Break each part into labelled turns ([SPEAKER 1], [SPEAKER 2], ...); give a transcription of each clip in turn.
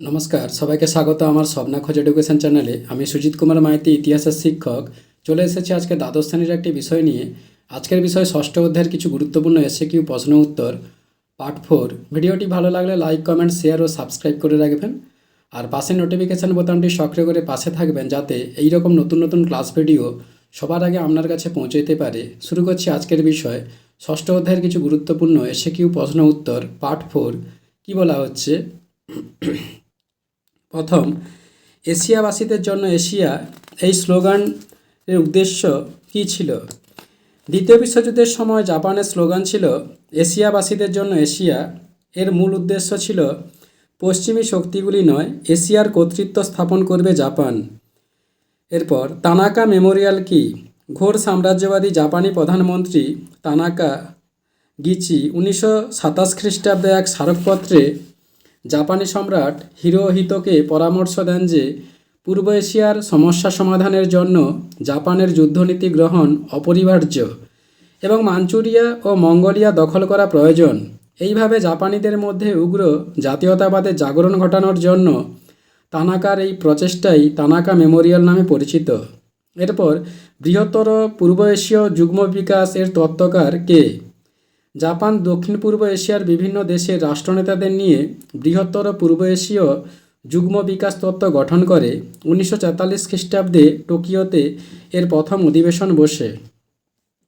[SPEAKER 1] নমস্কার, সবাইকে স্বাগত আমার স্বপ্না খোঁজ এডুকেশন চ্যানেলে। আমি সুজিত কুমার মাইতি, ইতিহাসের শিক্ষক। চলে এসেছি আজকে দ্বাদশ শ্রেণির একটি বিষয় নিয়ে। আজকের বিষয় ষষ্ঠ অধ্যায়ের কিছু গুরুত্বপূর্ণ এসে কিউ প্রশ্ন উত্তর, পার্ট ফোর। ভিডিওটি ভালো লাগলে লাইক, কমেন্ট, শেয়ার ও সাবস্ক্রাইব করে রাখবেন। আর পাশে নোটিফিকেশান বোতামটি সক্রিয় করে পাশে থাকবেন যাতে এই রকম নতুন নতুন ক্লাস ভিডিও সবার আগে আপনার কাছে পৌঁছে যেতে পারে। শুরু করছি আজকের বিষয়। ষষ্ঠ অধ্যায়ের কিছু গুরুত্বপূর্ণ এসে কিউ প্রশ্ন উত্তর, পার্ট ফোর। কী বলা হচ্ছে? প্রথম, এশিয়াবাসীদের জন্য এশিয়া, এই স্লোগানের উদ্দেশ্য কী ছিল? দ্বিতীয় বিশ্বযুদ্ধের সময় জাপানের স্লোগান ছিল, এশিয়াবাসীদের জন্য এশিয়া। এর মূল উদ্দেশ্য ছিল, পশ্চিমী শক্তিগুলি নয়, এশিয়ার কর্তৃত্ব স্থাপন করবে জাপান। এরপর, তানাকা মেমোরিয়াল কি? ঘোর সাম্রাজ্যবাদী জাপানি প্রধানমন্ত্রী তানাকা গিচি উনিশশো সাতাশ খ্রিস্টাব্দে এক স্মারকপত্রে জাপানি সম্রাট হিরোহিতোকে পরামর্শ দেন যে, পূর্ব এশিয়ার সমস্যা সমাধানের জন্য জাপানের যুদ্ধনীতি গ্রহণ অপরিহার্য এবং মাঞ্চুরিয়া ও মঙ্গোলিয়া দখল করা প্রয়োজন। এইভাবে জাপানিদের মধ্যে উগ্র জাতীয়তাবাদের জাগরণ ঘটানোর জন্য তানাকার এই প্রচেষ্টাই তানাকা মেমোরিয়াল নামে পরিচিত। এরপর বৃহত্তর পূর্ব এশীয় যুগ্ম বিকাশ এর তত্ত্বকার কে? জাপান, দক্ষিণ পূর্ব এশিয়ার বিভিন্ন দেশের রাষ্ট্রনেতাদের নিয়ে বৃহত্তর পূর্ব এশীয় যুগ্ম বিকাশ তত্ত্ব গঠন করে উনিশশো তেতাল্লিশ খ্রিস্টাব্দে টোকিওতে এর প্রথম অধিবেশন বসে।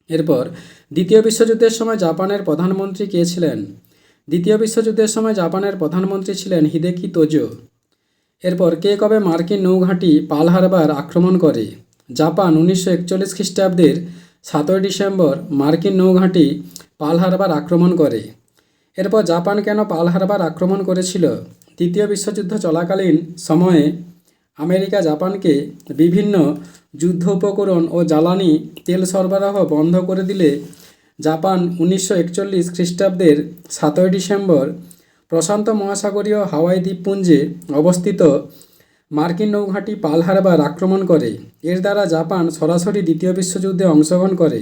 [SPEAKER 1] এরপর দ্বিতীয় বিশ্বযুদ্ধের সময় জাপানের প্রধানমন্ত্রী কে ছিলেন? দ্বিতীয় বিশ্বযুদ্ধের সময় জাপানের প্রধানমন্ত্রী ছিলেন হিদেকি তোজো। এরপর কে কবে মার্কিন নৌঘাঁটি পাল হারবার আক্রমণ করে? জাপান, উনিশশো একচল্লিশ খ্রিস্টাব্দের সাতই ডিসেম্বর মার্কিন নৌঘাঁটি পাল হারবার আক্রমণ করে। এরপর জাপান কেন পাল হারবার আক্রমণ করেছিল? দ্বিতীয় বিশ্বযুদ্ধ চলাকালীন সময়ে আমেরিকা জাপানকে বিভিন্ন যুদ্ধ উপকরণ ও জ্বালানি তেল সরবরাহ বন্ধ করে দিলে জাপান উনিশশো একচল্লিশ খ্রিস্টাব্দের সাতই ডিসেম্বর প্রশান্ত মহাসাগরীয় হাওয়াই দ্বীপপুঞ্জে অবস্থিত মার্কিন নৌঘাঁটি পাল হারবার আক্রমণ করে। এর দ্বারা জাপান সরাসরি দ্বিতীয় বিশ্বযুদ্ধে অংশগ্রহণ করে।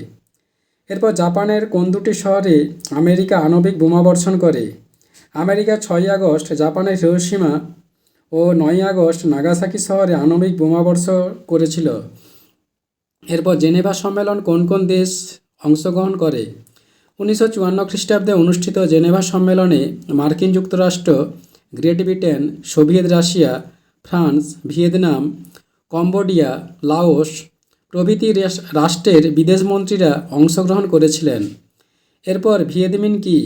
[SPEAKER 1] এরপর জাপানের কোন দুটি শহরে আমেরিকা আণবিক বোমাবর্ষণ করে। আমেরিকা ছয় আগস্ট জাপানের হিরোসীমা ও নয়ই আগস্ট নাগাসাকি শহরে আণবিক বোমাবর্ষ করেছিল। এরপর জেনেভা সম্মেলন কোন কোন দেশ অংশগ্রহণ করে? উনিশশো চুয়ান্ন খ্রিস্টাব্দে অনুষ্ঠিত জেনেভা সম্মেলনে মার্কিন যুক্তরাষ্ট্র, Great Britain, Soviet Russia France, Vietnam, Cambodia, Laos প্রভৃতি রাষ্ট্রের বিদেশমন্ত্রীরা অংশগ্রহণ করেছিলেন। এরপর ভিয়েতমিন কি?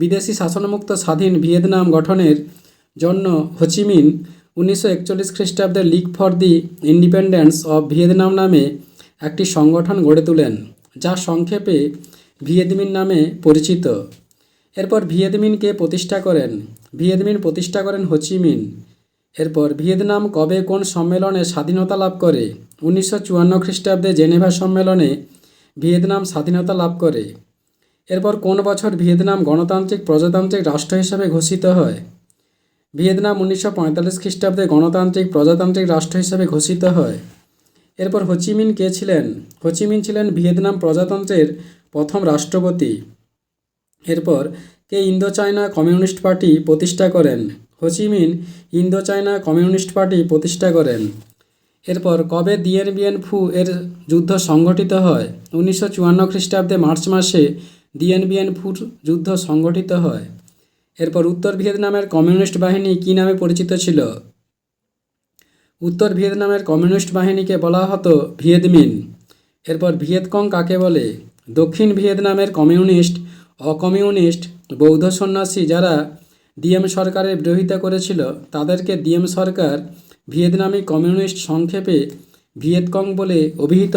[SPEAKER 1] বিদেশি শাসনমুক্ত স্বাধীন ভিয়েতনাম গঠনের জন্য হোচিমিন উনিশশো একচল্লিশ খ্রিস্টাব্দে League for the Independence of Vietnam নামে একটি সংগঠন গড়ে তোলেন, যা সংক্ষেপে ভিয়েতমিন নামে পরিচিত। এরপর ভিয়েতমিনকে প্রতিষ্ঠা করেন। ভিয়েতমিন প্রতিষ্ঠা করেন হোচিমিন এরপর ভিয়েতনাম কবে কোন সম্মেলনে স্বাধীনতা লাভ করে? উনিশশো চুয়ান্ন খ্রিস্টাব্দে জেনেভা সম্মেলনে ভিয়েতনাম স্বাধীনতা লাভ করে। এরপর কোন বছর ভিয়েতনাম গণতান্ত্রিক প্রজাতান্ত্রিক রাষ্ট্র হিসাবে ঘোষিত হয়? ভিয়েতনাম উনিশশো পঁয়তাল্লিশ খ্রিস্টাব্দে গণতান্ত্রিক প্রজাতান্ত্রিক রাষ্ট্র হিসাবে ঘোষিত হয়। এরপর হোচিমিন কে ছিলেন? হোচিমিন ছিলেন ভিয়েতনাম প্রজাতন্ত্রের প্রথম রাষ্ট্রপতি। এরপর কে ইন্দো চায়না কমিউনিস্ট পার্টি প্রতিষ্ঠা করেন? Ho Chi Minh Indo China Communist Party প্রতিষ্ঠা করেন। এরপর কবে দিয়েনবিয়েন ফু এর যুদ্ধ সংগঠিত হয়? উনিশশো চুয়ান্ন খ্রিস্টাব্দে মার্চ মাসে দিয়েনবিয়েন ফুর যুদ্ধ সংগঠিত হয়। এরপর উত্তর ভিয়েতনামের কমিউনিস্ট বাহিনী কী নামে পরিচিত ছিল? উত্তর ভিয়েতনামের কমিউনিস্ট বাহিনীকে বলা হতো ভিয়েতমিন এরপর ভিয়েতকং কাকে বলে? দক্ষিণ ভিয়েতনামের কমিউনিস্ট, অকমিউনিস্ট, বৌদ্ধ সন্ন্যাসী যারা ডিএম সরকারের বিরোধিতা করেছিল, তাদেরকে ডিএম সরকার ভিয়েতনামি কমিউনিস্ট সংক্ষেপে ভিয়েতকং বলে অভিহিত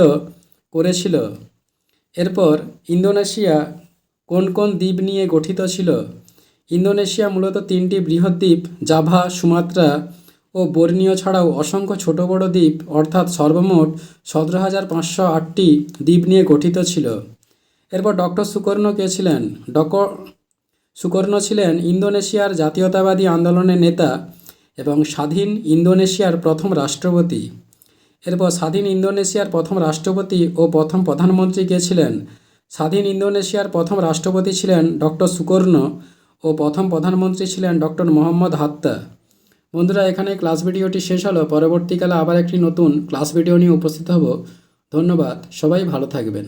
[SPEAKER 1] করেছিল। এরপর ইন্দোনেশিয়া কোন কোন দ্বীপ নিয়ে গঠিত ছিল? ইন্দোনেশিয়া মূলত তিনটি বৃহৎ দ্বীপ, জাভা, সুমাত্রা ও বর্ণীয় ছাড়াও অসংখ্য ছোট বড় দ্বীপ, অর্থাৎ সর্বমোট সতেরো হাজার পাঁচশো আটটি দ্বীপ নিয়ে গঠিত ছিল। এরপর ডক্টর সুকর্ণ কে ছিলেন? ডক সুকর্ণ ছিলেন ইন্দোনেশিয়ার জাতীয়তাবাদী আন্দোলনের নেতা এবং স্বাধীন ইন্দোনেশিয়ার প্রথম রাষ্ট্রপতি। এরপর স্বাধীন ইন্দোনেশিয়ার প্রথম রাষ্ট্রপতি ও প্রথম প্রধানমন্ত্রী কে ছিলেন? স্বাধীন ইন্দোনেশিয়ার প্রথম রাষ্ট্রপতি ছিলেন ডক্টর সুকর্ণ ও প্রথম প্রধানমন্ত্রী ছিলেন ডক্টর মোহাম্মদ হাত্তা। বন্ধুরা, এখানে ক্লাস ভিডিওটি শেষ হলো। পরবর্তীকালে আবার একটি নতুন ক্লাস ভিডিও নিয়ে উপস্থিত হব। ধন্যবাদ। সবাই ভালো থাকবেন।